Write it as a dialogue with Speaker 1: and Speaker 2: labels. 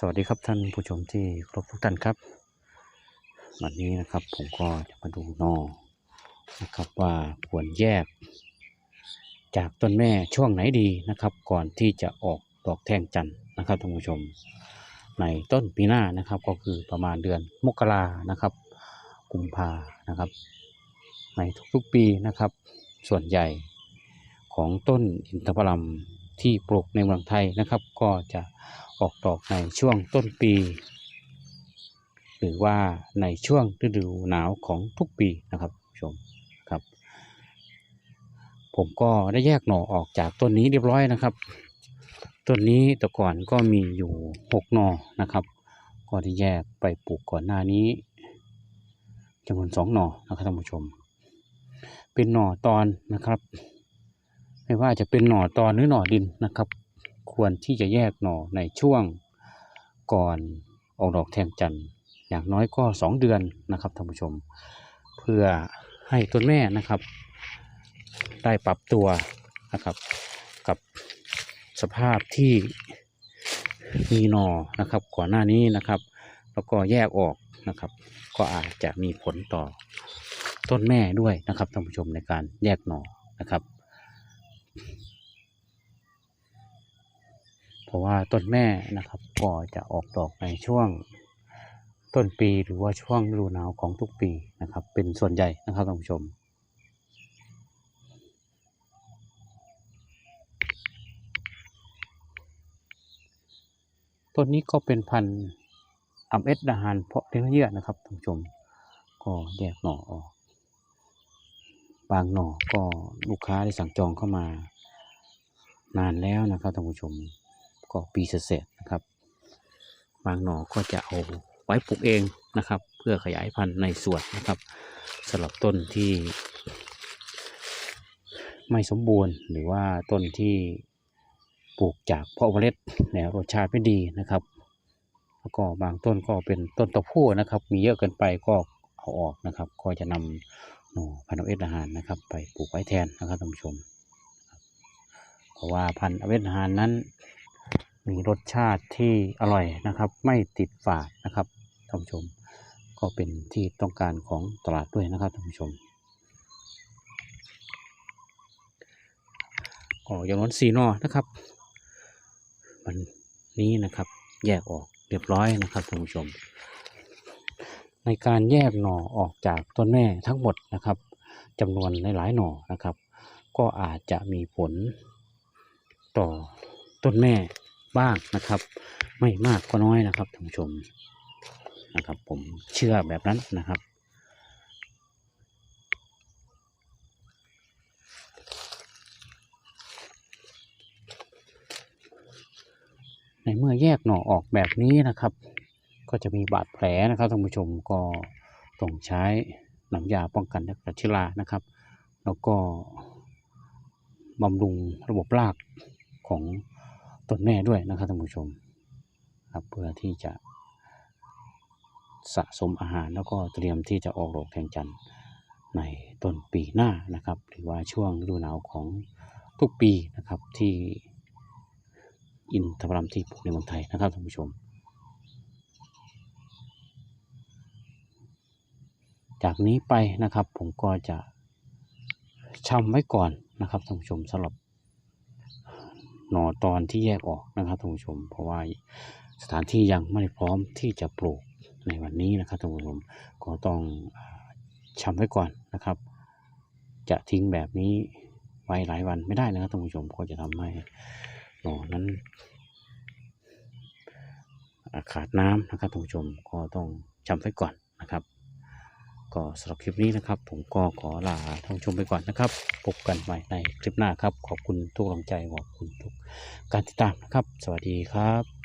Speaker 1: สวัสดีครับท่านผู้ชมที่ครพทุกท่านครับวันนี้นะครับผมก็จะมาดูนอนะครับว่าควรแยก จากต้นแม่ช่วงไหนดีนะครับ ก่อนที่จะออกดอกแท่งจันนะครับท่านผู้ชม ในต้นปีหน้านะครับ ก็คือประมาณเดือนมกรานะครับ กุมภานะครับ ในทุกๆปีนะครับ ส่วนใหญ่ของต้นอินทผลัมที่ปลูกในเมืองไทยนะครับ ก็จะ ออกดอกในช่วงต้นปี หรือว่าในช่วงฤดูหนาวของทุกปีนะครับผู้ชมครับ ผมก็ได้แยกหน่อออกจากต้นนี้เรียบร้อยนะครับต้นนี้แต่ก่อนก็มีอยู่หกหน่อนะครับ ก็ได้แยกไปปลูกก่อนหน้านี้จำนวนสองหน่อนะครับท่านผู้ชม เป็นหน่อตอนนะครับ ไม่ว่าจะเป็นหน่อตอนหรือหน่อดินนะครับ ควรที่จะแยกหน่อในช่วงก่อนออกดอกแทงจันทร์อย่างน้อยก็สองเดือนนะครับท่านผู้ชม เพื่อให้ต้นแม่นะครับ ได้ปรับตัวนะครับ กับสภาพที่มีหนอนะครับ ก่อนหน้านี้นะครับ แล้วก็แยกออกนะครับ ก็อาจจะมีผลต่อต้นแม่ด้วยนะครับท่านผู้ชมในการแยกหน่อนะครับ ราะว่าต้นแม่นะครับก็จะออกดอกในช่วงต้นปีหรือว่าช่วงฤดูหนาวของทุกปีนะครับ เป็นส่วนใหญ่นะครับท่านผู้ชมต้นนี้ก็เป็นพันธุ์อัมเอสดาฮานเพาะเลี้ยงเยื่อนะครับท่านผู้ชม ก็แยกหน่อออก บางหน่อก็ลูกค้าได้สั่งจองเข้ามานานแล้วนะครับท่านผู้ชม ก็ปีเศษนะครับ บางหน่อก็จะเอาไว้ปลูกเองนะครับ เพื่อขยายพันธุ์ในสวนนะครับสำหรับต้นที่ ไม่สมบูรณ์หรือว่าต้นที่ปลูกจากเพาะเมล็ดแล้วรสชาติไม่ดีนะครับ แล้วก็บางต้นก็เป็นต้นตะพูนะครับ มีเยอะเกินไปก็เอาออกนะครับ ก็จะนำหน่อพันธุ์เอสอาหารนะครับ ไปปลูกไว้แทนนะครับท่านผู้ชม เพราะว่าพันธุ์อเวทหารนั้น มีรสชาติที่อร่อยนะครับ ไม่ติดฝาดนะครับท่านผู้ชม ก็เป็นที่ต้องการของตลาดด้วยนะครับท่านผู้ชมก็อย่างนั้นสีนอนะครับวันนี้นะครับ แยกออกเรียบร้อยนะครับท่านผู้ชม ในการแยกหน่อออกจากต้นแม่ทั้งหมดนะครับจำนวนหลายๆหน่อนะครับ ก็อาจจะมีผลต่อต้นแม่ บ้างนะครับ ไม่มากก็น้อยนะครับท่านผู้ชมนะครับ ผมเชื่อแบบนั้นนะครับ ในเมื่อแยกหน่อออกแบบนี้นะครับ ก็จะมีบาดแผลนะครับท่านผู้ชมก็ต้องใช้น้ำยาป้องกันและเชื้อรานะครับ แล้วก็บำรุงระบบรากของ ต้นแม่ด้วยนะครับท่านผู้ชมครับเพื่อที่จะสะสมอาหารแล้วก็เตรียมที่จะออกดอกแทงจันทร์ในต้นปีหน้านะครับ หรือว่าช่วงฤดูหนาวของทุกปีนะครับที่อินทผลัมที่ปลูกในเมืองไทยนะครับท่านผู้ชม จากนี้ไปนะครับผมก็จะชำไว้ก่อนนะครับท่านผู้ชมสำหรับ หน่อตอนที่แยกออกนะครับท่านผู้ชม เพราะว่าสถานที่ยังไม่พร้อมที่จะปลูกในวันนี้นะครับท่านผู้ชมก็ต้องชำไว้ก่อนนะครับ จะทิ้งแบบนี้ไว้หลายวันไม่ได้นะครับท่านผู้ชมก็จะทำให้หน่อนั้นขาดน้ำนะครับท่านผู้ชมก็ต้องชำไว้ก่อนนะครับ ก็สำหรับคลิปนี้นะครับ ผมก็ขอลาท่านผู้ชมไปก่อนนะครับ พบกันใหม่ในคลิปหน้าครับ ขอบคุณทุกกำลังใจขอบคุณทุกการติดตามนะครับ สวัสดีครับ